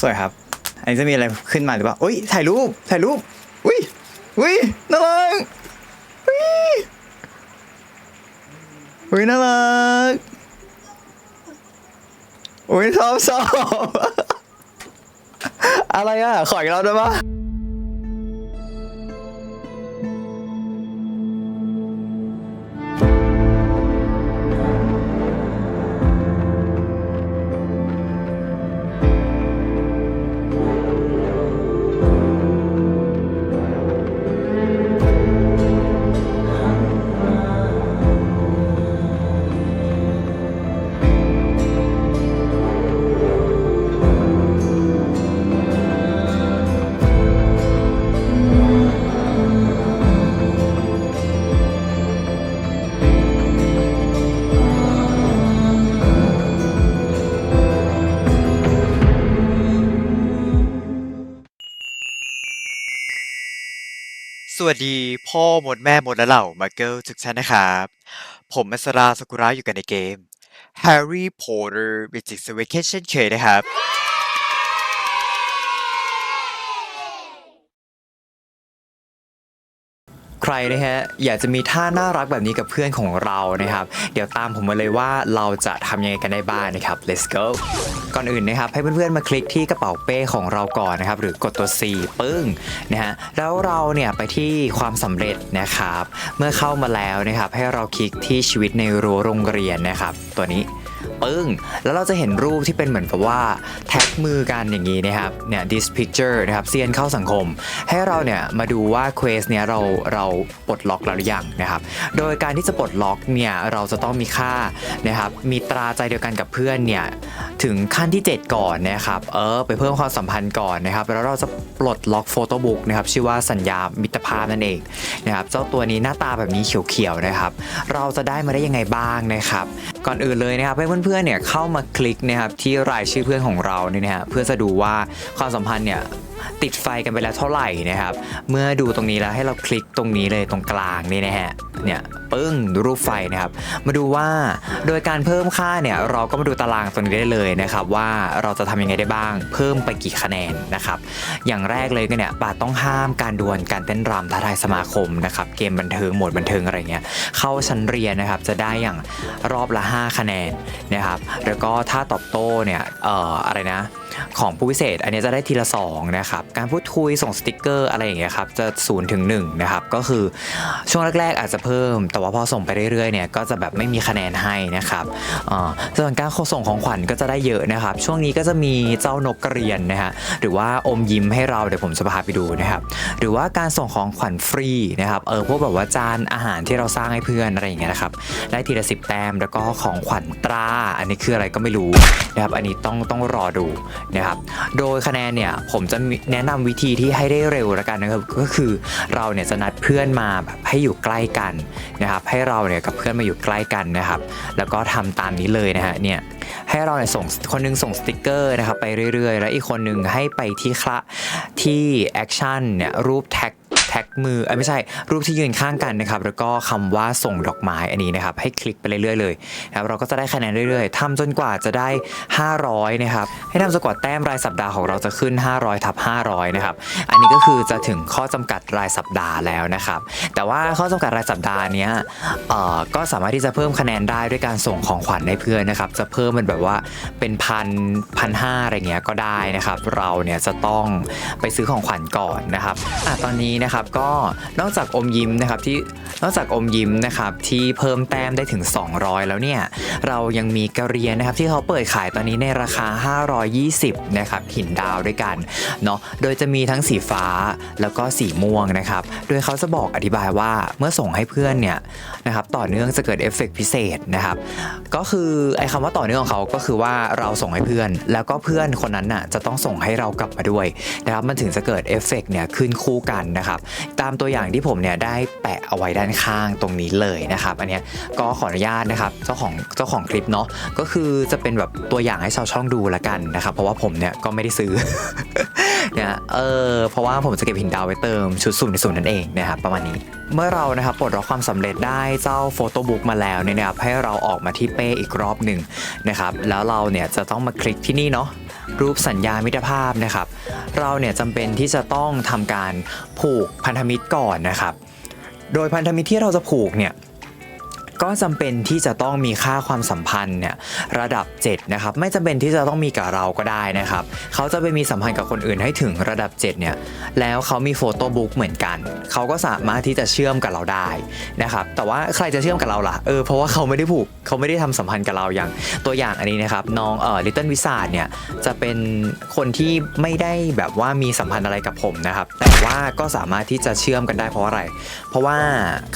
สวยครับ อันนี้จะมีอะไรขึ้นมาหรือเปล่าอุ้ยถ่ายรูป ถ่ายรูป อุ้ย อุ้ยน่ารักอุ้ยอุ้ยน่ารักอุ้ยชอบชอบอะไรอะ ขออีกรอบได้ปะ สวัสดีพ่อหมดแม่หมดและเหล่ามาเกิลทุกท่านนะครับ ผมมัสราสกุระอยู่กันในเกม Harry Potter Magic Vacation เช่นเคยนะครับ ใครนะฮะอยากจะมีท่าน่ารักแบบนี้กับเพื่อนของเรานะครับ เดี๋ยวตามผมมาเลยว่าเราจะทำยังไงกันได้บ้างนะครับ let's go ก่อนอื่นนะครับให้เพื่อนๆมาคลิกที่กระเป๋าเป้ของเราก่อนนะครับหรือกดตัว C ปึ้งนะฮะแล้วเราเนี่ยไปที่ความสำเร็จนะครับ เมื่อเข้ามาแล้วนะครับให้เราคลิกที่ชีวิตในรั้วโรงเรียนนะครับ ตัวนี้ ปึ้ง แล้วเราจะเห็นรูปที่เป็นเหมือนกับว่าแท็กมือกันอย่างนี้นะครับ เนี่ย this picture นะครับเซียนเข้าสังคม ให้เราเนี่ยมาดูว่าเควสเนี่ยเราเราปลดล็อกแล้วหรือยังนะครับ โดยการที่จะปลดล็อกเนี่ยเราจะต้องมีค่านะครับ มีตราใจเดียวกันกับเพื่อนเนี่ยถึงขั้นที่ 7 ก่อนนะครับ เออไปเพิ่มความสัมพันธ์ก่อนนะครับ แล้วเราจะปลดล็อกโฟโต้บุ๊กนะครับชื่อว่าสัญญามิตรภาพนั่นเองนะครับ เจ้าตัวนี้หน้าตาแบบนี้เขียวๆนะครับ เราจะได้มาได้ยังไงบ้างนะครับ ก่อนอื่นเลยนะครับให้เพื่อนื่อนๆเนี่ยเข้ามาคลิกนะครับที่รายชื่อเพื่อนของเราเนี่ยนะฮะเพื่อจะดูว่าความสัมพันธ์เนี่ย ติดไฟกันไปแล้วเท่าไหร่นะครับ เมื่อดูตรงนี้แล้วให้เราคลิกตรงนี้เลยตรงกลางนี่นะฮะเนี่ยปึ้งดูรูปไฟนะครับ มาดูว่าโดยการเพิ่มค่าเนี่ยเราก็มาดูตารางตรงนี้ได้เลยนะครับ ว่าเราจะทำยังไงได้บ้าง เพิ่มไปกี่คะแนนนะครับ อย่างแรกเลยก็เนี่ยบาต้องห้ามการดวลการเต้นรำท้าทายสมาคมนะครับเกมบันเทิงโหมดบันเทิงอะไรเงี้ยเข้าชั้นเรียนนะครับจะได้อย่างรอบละ 5 คะแนนนะครับแล้วก็ถ้าตอบโต้เนี่ยเอ่ออะไรนะของผู้พิเศษ อันนี้จะได้ทีละ2นะครับการพูดคุยส่งสติกเกอร์อะไรอย่างเงี้ยครับจะ0ูนย์ถึงหนะครับก็คือช่วงแรก ๆ อาจจะเพิ่ม แต่ว่าพอส่งไปเรื่อยๆเนี่ยก็จะแบบไม่มีคะแนนให้นะครับส่วนการส่งของขวัญก็จะได้เยอะนะครับ ช่วงนี้ก็จะมีเจ้านกกระเรียนนะฮะหรือว่าอมยิ้มให้เราเดี๋ยวผมจะพาไปดูนะครับหรือว่าการส่งของขวัญฟรีนะครับเออพวกแบบว่าจานอาหารที่เราสร้างให้เพื่อนอะไรอย่างเงี้ยนะครับได้ทีละสิบแต้มแล้วก็ของขวัญตรา อันนี้คืออะไรก็ไม่รู้นะครับอันนี้ต้องต้องรอดูนะครับโดยคะแนนเนี่ยผมจะมีแนะนำวิธีที่ให้ได้เร็วละกันนะครับก็คือเราเนี่ยจะนัดเพื่อนมาแบบให้อยู่ใกล้กันนะครับให้เราเนี่ยกับเพื่อนมาอยู่ใกล้กันนะครับ แล้วก็ทำตามนี้เลยนะฮะเนี่ยให้เราเนี่ยส่งคนหนึงส่งสติกเกอร์นะครับไปเรื่อยๆ แล้วอีกคนหนึงให้ไปที่คละที่แอคชั่นเนี่ยรูปแท็ก แท็กมือไม่ใช่รูปที่ยืนข้างกันนะครับแล้วก็คำว่าส่งดอกไม้อันนี้นะครับให้คลิกไปเรื่อยๆเลยนะครับเราก็จะได้คะแนนเรื่อยๆทำจนกว่าจะได้ 500นะครับให้ทำจนกว่าแต้มรายสัปดาห์ของเราจะขึ้น 500ทับ500นะครับอันนี้ก็คือจะถึงข้อจำกัดรายสัปดาห์แล้วนะครับแต่ว่าข้อจำกัดรายสัปดาห์เนี้ยก็สามารถที่จะเพิ่มคะแนนได้ด้วยการส่งของขวัญให้เพื่อนนะครับจะเพิ่มเป็นแบบว่าเป็นพันพันห้าอะไรเงี้ยก็ได้นะครับเราเนี่ยจะต้องไปซื้อของขวัญก่อนนะครับอะตอนนี้นะครับก็นอกจากอมยิ้มนะครับที่นอกจากอมยิ้มนะครับที่เพิ่มแต้มได้ถึง 200 แล้วเนี่ยเรายังมีกระเรียนนะครับที่เขาเปิดขายตอนนี้ในราคา 520นะครับหินดาวด้วยกันเนาะโดยจะมีทั้งสีฟ้าแล้วก็สีม่วงนะครับโดยเขาจะบอกอธิบายว่าเมื่อส่งให้เพื่อนเนี่ยนะครับต่อเนื่องจะเกิดเอฟเฟกต์พิเศษนะครับก็คือไอ้คำว่าต่อเนื่องของเขาก็คือว่าเราส่งให้เพื่อน แล้วก็เพื่อนคนนั้นน่ะจะต้องส่งให้เรากลับมาด้วยนะครับมันถึงจะเกิดเอฟเฟกต์เนี่ยขึ้นคู่กันนะครับตามตัวอย่างที่ผมเนี่ยได้แปะเอาไว้ด้านข้างตรงนี้เลยนะครับ อันเนี้ยก็ขออนุญาตนะครับเจ้าของเจ้าของคลิปเนาะก็คือจะเป็นแบบตัวอย่างให้ชาวช่องดูละกันนะครับ เพราะว่าผมเนี่ยก็ไม่ได้ซื้อเนี่ยเออเพราะว่าผมจะเก็บหินดาวไว้เติมชุดสุ่มในสุ่มนั่นเองนะครับประมาณนี้เมื่อเรานะครับปลดล็อกความสำเร็จได้เจ้าโฟโต้บุ๊กมาแล้วเนี่ยนะครับให้เราออกมาที่เป้อีกรอบหนึ่งนะครับแล้วเราเนี่ยจะต้องมาคลิกที่นี่เนาะ รูปสัญญามิตรภาพนะครับ เราเนี่ยจำเป็นที่จะต้องทำการผูกพันธมิตรก่อนนะครับ โดยพันธมิตรที่เราจะผูกเนี่ย ก็จำเป็นที่จะต้องมีค่าความสัมพันธ์เนี่ยระดับ 7 นะครับ ไม่จำเป็นที่จะต้องมีกับเราก็ได้นะครับ เขาจะไปมีสัมพันธ์กับคนอื่นให้ถึงระดับ 7 เนี่ย แล้วเขามีโฟโต้บุ๊กเหมือนกัน เขาก็สามารถที่จะเชื่อมกับเราได้นะครับ แต่ว่าใครจะเชื่อมกับเราล่ะ เออ เพราะว่าเขาไม่ได้ผูก เขาไม่ได้ทำสัมพันธ์กับเราอย่าง ตัวอย่างอันนี้นะครับน้องเอ่อลิตเติ้ลวิสาดเนี่ยจะเป็นคนที่ไม่ได้แบบว่ามีสัมพันธ์อะไรกับผมนะครับ แต่ว่าก็สามารถที่จะเชื่อมกันได้เพราะอะไร เพราะว่า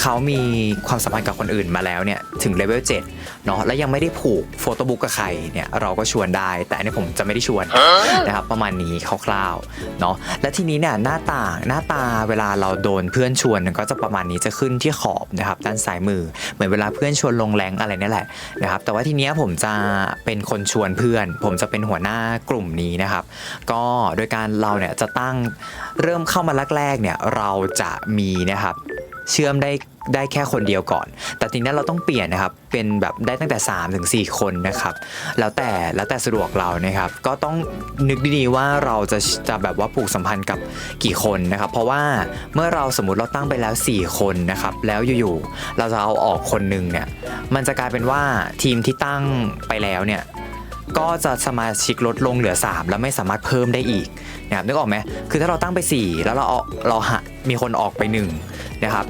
เขามีความสัมพันธ์กับคนอื่นมาแล้วเนี่ยถึงเลเวล7เนาะและยังไม่ได้ผูกโฟโต้บุ๊กกับใครเนี่ยเราก็ชวนได้ แต่อันนี้ผมจะไม่ได้ชวนนะครับประมาณนี้คร่าวๆเนาะและทีนี้เนี่ยหน้าต่างหน้าตาเวลาเราโดนเพื่อนชวนก็จะประมาณนี้จะขึ้นที่ขอบนะครับด้านซ้ายมือ เหมือนเวลาเพื่อนชวนลงแรงอะไรนี่แหละนะครับแต่ว่าทีเนี้ยผมจะเป็นคนชวนเพื่อน ผมจะเป็นหัวหน้ากลุ่มนี้นะครับ ก็โดยการเราเนี่ยจะตั้งเริ่มเข้ามาแรกๆเนี่ยเราจะมีนะครับเชื่อมได้ ได้แค่คนเดียวก่อน แต่ทีนี้เราต้องเปลี่ยนนะครับ เป็นแบบได้ตั้งแต่3ถึง4คนนะครับ แล้วแต่แล้วแต่สะดวกเรานะครับ ก็ต้องนึกดีๆว่าเราจะจะแบบว่าผูกสัมพันธ์กับกี่คนนะครับ เพราะว่าเมื่อเราสมมติเราตั้งไปแล้ว 4 คนนะครับ แล้วอยู่ๆเราจะเอาออกคนหนึ่งเนี่ย มันจะกลายเป็นว่าทีมที่ตั้งไปแล้วเนี่ย ก็จะสมาชิกลดลงเหลือ 3 แล้วไม่สามารถเพิ่มได้อีกนะครับนึกออกไหมคือถ้าเราตั้งไป 4 แล้วเราเอาเราหะมีคนออกไป1นะครับ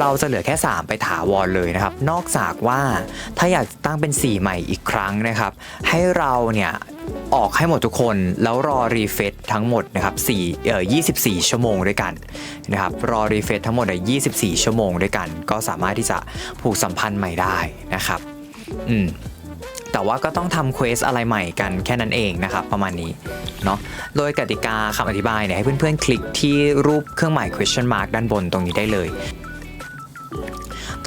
เราจะเหลือแค่ 3 ไปถาวรเลยนะครับ นอกจากว่าถ้าอยากตั้งเป็น 4 ใหม่อีกครั้งนะครับ ให้เราเนี่ยออกให้หมดทุกคนแล้วรอรีเฟซทั้งหมดนะครับ4เอ่อ24 ชั่วโมงด้วยกันนะครับรอรีเฟซทั้งหมดเนี่ย24 ชั่วโมงด้วยกัน ก็สามารถที่จะผูกสัมพันธ์ใหม่ได้นะครับ อืม แต่ว่าก็ต้องทำเควสอะไรใหม่กันแค่นั้นเองนะครับประมาณนี้เนาะโดยกติกาคำอธิบายเนี่ยให้เพื่อนๆ คลิกที่รูปเครื่องหมาย question mark ด้านบนตรงนี้ได้เลย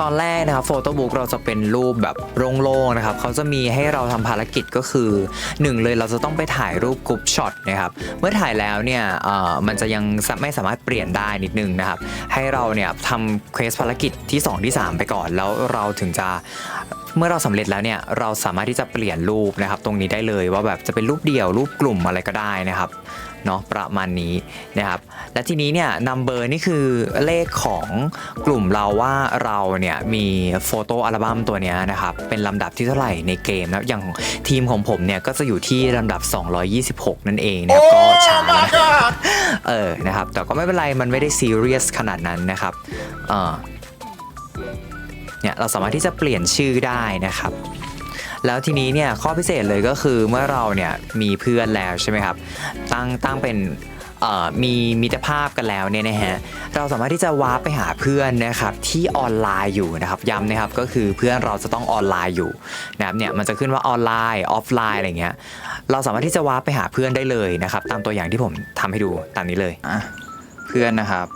ตอนแรกนะครับโฟโต้บุ๊กเราจะเป็นรูปแบบโล่งๆนะครับเขาจะมีให้เราทำภารกิจก็คือหนึ่งเลยเราจะต้องไปถ่ายรูปกรุ๊ปช็อตนะครับเมื่อถ่ายแล้วเนี่ยเอ่อมันจะยังไม่สามารถเปลี่ยนได้นิดนึงนะครับให้เราเนี่ยทำเควสภารกิจที่ 2 ที่ 3 ไปก่อน แล้วเราถึงจะ เมื่อเราสำเร็จแล้วเนี่ยเราสามารถที่จะเปลี่ยนรูปนะครับ ตรงนี้ได้เลยว่าแบบจะเป็นรูปเดี่ยวรูปกลุ่มอะไรก็ได้นะครับเนาะประมาณนี้นะครับ และทีนี้เนี่ยนัมเบอร์นี่คือเลขของกลุ่มเราว่าเราเนี่ยมีโฟโต้อัลบั้มตัวเนี้ยนะครับ เป็นลำดับที่เท่าไหร่ในเกมนะอย่างทีมของผมเนี่ยก็จะอยู่ที่ลำดับ 226 นั่นเองนะครับก็ช้าแล้วนะเออนะครับ แต่ก็ไม่เป็นไรมันไม่ได้ซีเรียสขนาดนั้นนะครับเออ เนี่ยเราสามารถที่จะเปลี่ยนชื่อได้นะครับ แล้วทีนี้เนี่ยข้อพิเศษเลยก็คือเมื่อเราเนี่ยมีเพื่อนแล้วใช่ไหมครับตั้งตั้งเป็นมีมิตรภาพกันแล้วเนี่ยนะฮะเราสามารถที่จะวาร์ปไปหาเพื่อนนะครับที่ออนไลน์อยู่นะครับย้ำนะครับก็คือเพื่อนเราจะต้องออนไลน์อยู่นะครับเนี่ยมันจะขึ้นว่าออนไลน์ออฟไลน์อะไรเงี้ยเราสามารถที่จะวาร์ปไปหาเพื่อนได้เลยนะครับตามตัวอย่างที่ผมทำให้ดูตามนี้เลยเพื่อนนะครับ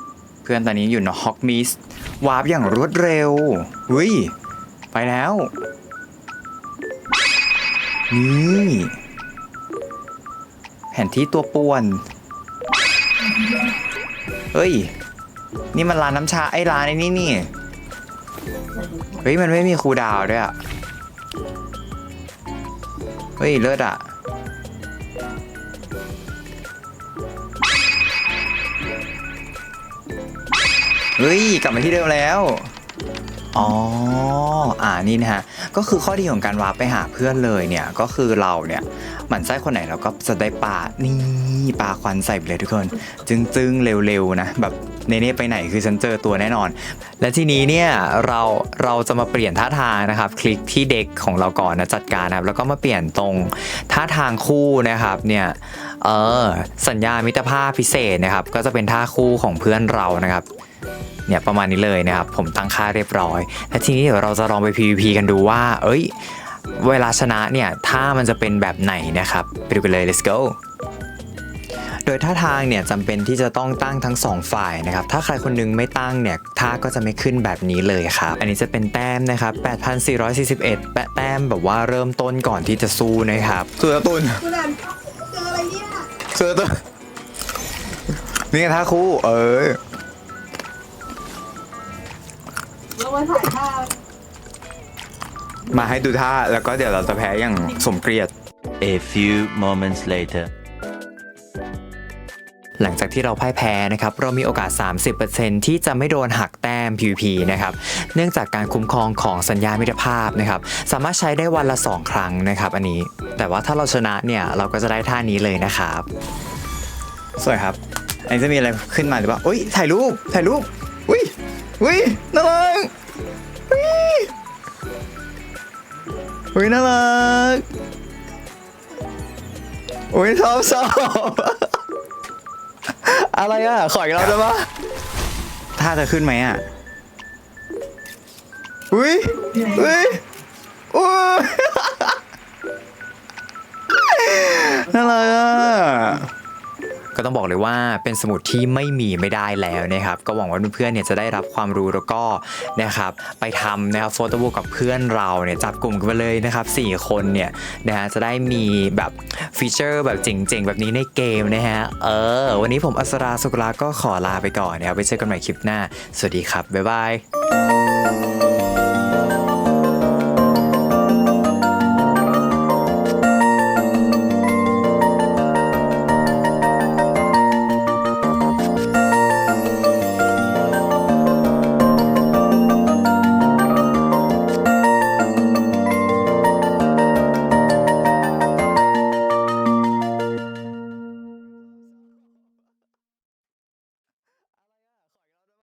พื่อนตอนนี้อยู่ในฮอกมิสวาร์ปอย่างรวดเร็วอุ้ยไปแล้ว นี่ แผนที่ตัวป่วน เฮ้ย นี่มันร้านน้ำชา ไอ้ร้านไอ้นี่นี่ เฮ้ย มันไม่มีครูดาวด้วยอะเฮ้ย เลิศอะ เฮ้ยกลับมาที่เดิมแล้ว อ๋อ อ่านี่นะฮะ ก็คือข้อดีของการวาร์ปไปหาเพื่อนเลยเนี่ย ก็คือเราเนี่ยหมั่นไส้คนไหนเราก็จะได้ปานี่ปาควันใส่ไปเลยทุกคนจึงจึงๆเร็วๆนะ แบบเนเน่ไปไหนคือฉันเจอตัวแน่นอน และทีนี้เนี่ยเราเราจะมาเปลี่ยนท่าทางนะครับ คลิกที่เด็กของเราก่อนนะจัดการนะครับ แล้วก็มาเปลี่ยนตรงท่าทางคู่นะครับเนี่ยเออสัญญามิตรภาพพิเศษนะครับ ก็จะเป็นท่าคู่ของเพื่อนเรานะครับ เนี่ยประมาณนี้เลยนะครับผมตั้งค่าเรียบร้อยและทีนี้เดี๋ยวเราจะลองไป PVP กันดูว่า เอ้ย เวลาชนะเนี่ยท่ามันจะเป็นแบบไหนนะครับไปดูกันเลย let's go โดยท่าทางเนี่ยจำเป็นที่จะต้องตั้งทั้งสองฝ่ายนะครับ ถ้าใครคนหนึงไม่ตั้งเนี่ยท่าก็จะไม่ขึ้นแบบนี้เลยครับ อันนี้จะเป็นแต้มนะครับ 8,441 แปะแต้มแบบว่าเริ่มต้นก่อนที่จะสู้นะครับเสือตุนคุณอ่านเจออะไรเนี่ยเสือตุนนี่ไงท่าคู่ เออ เรามาถ่ายภาพมาให้ดูท่าแล้วก็เดี๋ยวเราจะแพ้อย่างสมเกียรติ A few moments later. หลังจากที่เราพ่ายแพ้นะครับ เรามีโอกาส 30%ที่จะไม่โดนหักแต้ม PVP นะครับ เนื่องจากการคุ้มครองของสัญญามิตรภาพนะครับ สามารถใช้ได้วันละ 2 ครั้งนะครับ อันนี้ แต่ว่าถ้าเราชนะเนี่ย เราก็จะได้ท่านี้เลยนะครับ สวยครับ อันนี้จะมีอะไรขึ้นมาหรือเปล่าอุ้ยถ่ายรูป ถ่ายรูป อุ้ย อุ้ยน่ารักอุ้ยอุ้ยน่ารักอุ้ยชอบชอบอะไรอะ ขออีกรอบได้ปะถ้าจะขึ้นไหมอะอุ้ยอุ้ยอุ้ยน่ารักอะ ก็ต้องบอกเลยว่าเป็นสมุดที่ไม่มีไม่ได้แล้วนะครับ ก็หวังว่าเพื่อนๆเนี่ยจะได้รับความรู้แล้วก็นะครับไปทำนะครับโฟโต้บุ๊กกับเพื่อนเราเนี่ยจับกลุ่มกันไปเลยนะครับ4คนเนี่ยนะฮะจะได้มีแบบฟีเจอร์แบบเจ๋งๆ แบบนี้ในเกมนะฮะเออ วันนี้ผมอัสราสุกลาก็ขอลาไปก่อนนะครับไว้เจอกันใหม่คลิปหน้า สวัสดีครับ บ๊ายบาย